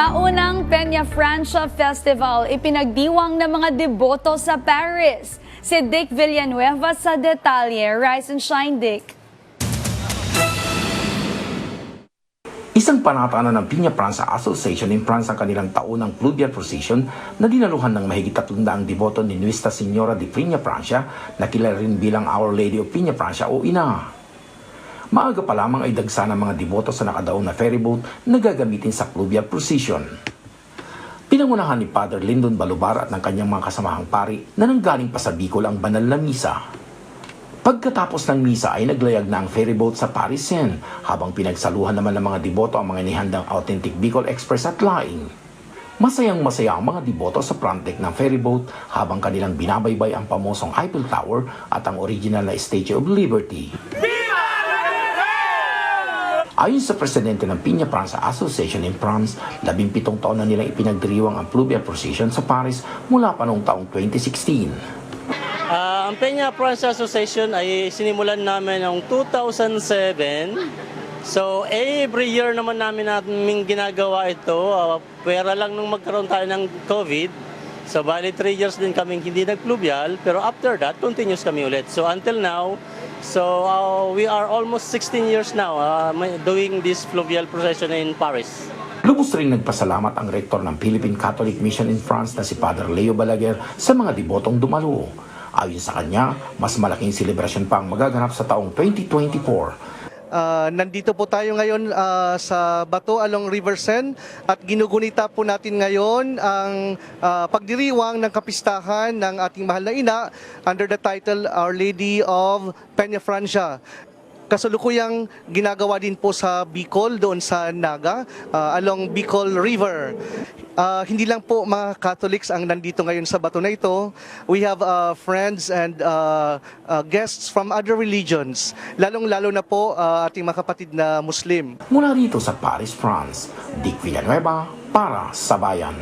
Taunang Peña Francia Festival ipinagdiwang ng mga deboto sa Paris. Si Dick Villanueva sa detalye. Rise and shine, Dick. Isang panatanan ng Piña Francia Association in France ang kanilang taunang Pluvial Procession na dinaluhan ng mahigit 300 deboto ni Nuestra Señora de Piña Francia na kilala rin bilang Our Lady of Piña Francia o Ina. Maaga pa lamang ay dagsa ng mga deboto sa nakadaong na ferryboat na gagamitin sa Pluvial Procession. Pinangunahan ni Father Lyndon Balubar at ng kanyang mga kasamahang pari na nanggaling pa sa Bicol ang banal na misa. Pagkatapos ng misa ay naglayag na ang ferryboat sa Parisen habang pinagsaluhan naman ng mga deboto ang mga nihandang authentic Bicol Express at laing. Masayang masaya ang mga deboto sa front deck ng ferryboat habang kanilang binabaybay ang pamosong Eiffel Tower at ang original na Statue of Liberty. Ayon sa presidente ng Piña Francia Association in France, labing pitong taon na nilang ipinagdiriwang ang Pluvial Procession sa Paris mula pa noong taong 2016. Ah, ang Peña France Association ay sinimulan namin noong 2007. So every year naman namin namin ginagawa ito. Uh, pwera lang nung magkaroon tayo ng COVID. So bali 3 years din kaming hindi nagpluvial. Pero after that, continuous kami ulit. So until now, so uh, we are almost 16 years now uh, doing this fluvial procession in Paris. Lubos ring nagpasalamat ang rektor ng Philippine Catholic Mission in France na si Father Leo Balaguer sa mga debotong dumalo. Ayon sa kanya, mas malaking selebrasyon pa ang magaganap sa taong 2024 Ah, nandito po tayo ngayon ah, sa Bato along River Sen at ginugunita po natin ngayon ang ah, pagdiriwang ng kapistahan ng ating mahal na ina under the title Our Lady of Peña Francia. Kasalukuyang ginagawa din po sa Bicol doon sa Naga ah, along Bicol River. Ah, hindi lang po mga Catholics ang nandito ngayon sa bato na ito. We have ah, friends and ah, ah, guests from other religions. Lalong-lalo na po ah, ating mga kapatid na Muslim. Mula rito sa Paris, France, Dick Villanueva para sa Bayan.